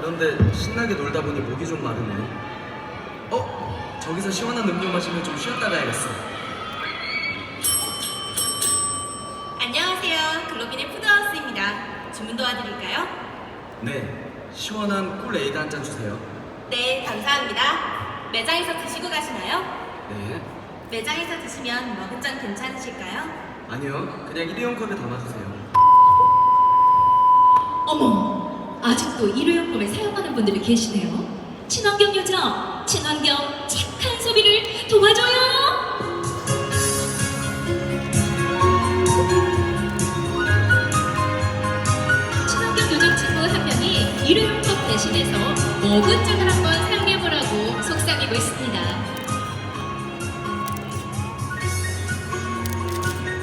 그런데 신나게 놀다 보니 목이 좀 마르네. 어? 저기서 시원한 음료 마시면 좀 쉬었다 가야겠어. 안녕하세요. 글로빈의 푸드하우스입니다. 주문 도와드릴까요? 네, 시원한 꿀 에이드 한 잔 주세요. 네, 감사합니다. 매장에서 드시고 가시나요? 네. 매장에서 드시면 머그잔 괜찮으실까요? 아니요, 그냥 일회용 컵에 담아주세요. 어머, 아직도 일회용품을 사용하는 분들이 계시네요. 친환경 요정, 친환경 착한 소비를 도와줘요. 친환경 요정 친구 한 명이 일회용컵 대신해서 머그잔을 한번 사용해보라고 속삭이고 있습니다.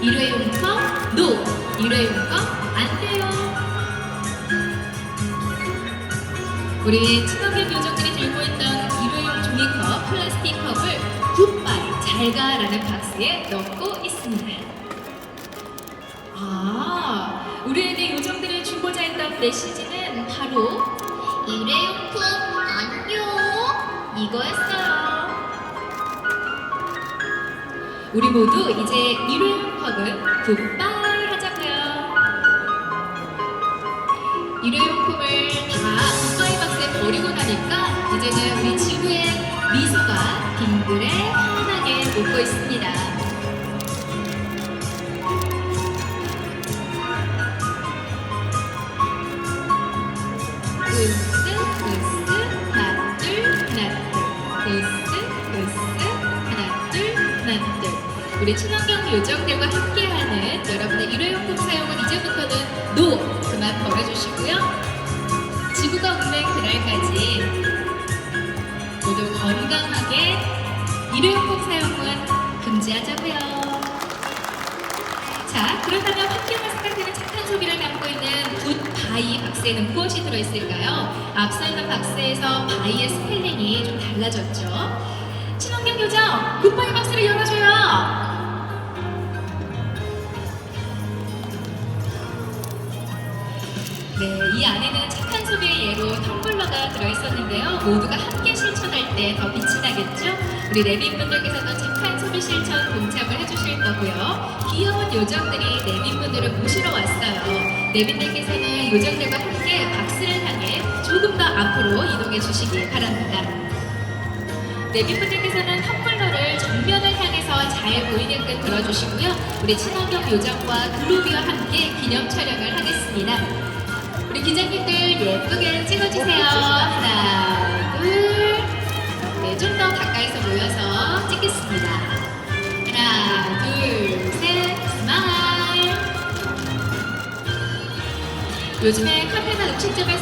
일회용컵 노, 일회용컵 우리 친환경 요정들이 들고 있던 일회용 종이컵, 플라스틱 컵을 굿바이, 잘가라는 박스에 넣고 있습니다. 아, 우리에게 요정들이 주고자 했던 메시지는 바로 일회용품 안녕 이거였어요. 우리 모두 이제 일회용 컵은 굿바이 하자고요. 일회용품을 다 굿바이 버리고 나니까 이제는 우리 지구의 미소가 빙그레 환하게 웃고 있습니다. 우리 친환경 요정들과 함께하는 여러분의 일회용 일회용품 사용은 금지하자고요 자, 그렇다면 환경을 생각하는 착한 소비를 담고 있는 굿바이 박스에는 무엇이 들어있을까요? 앞서 있는 박스에서 바이의 스펠링이 좀 달라졌죠? 친환경 요정, 굿바이 박스를 열어줘요! 네, 이 안에는 착한 소비의 예로 텀블러가 들어있었는데요. 모두가 함 때더 빛이 나겠죠? 우리 레빈분들께서도 착한 소비 실천 동참을 해주실 거고요. 귀여운 요정들이 레빈분들을 모시러 왔어요. 레빈들께서는 요정들과 함께 박스를 향해 조금 더 앞으로 이동해 주시기 바랍니다. 내비분들께서는 텀블러를 정면을 향해서 잘 보이게끔 들어주시고요. 우리 친환경 요정과 글로비와 함께 기념 촬영을 하겠습니다. 우리 기자님들 예쁘게 찍어주세요. 하나, 요즘에 카페나 음식점에서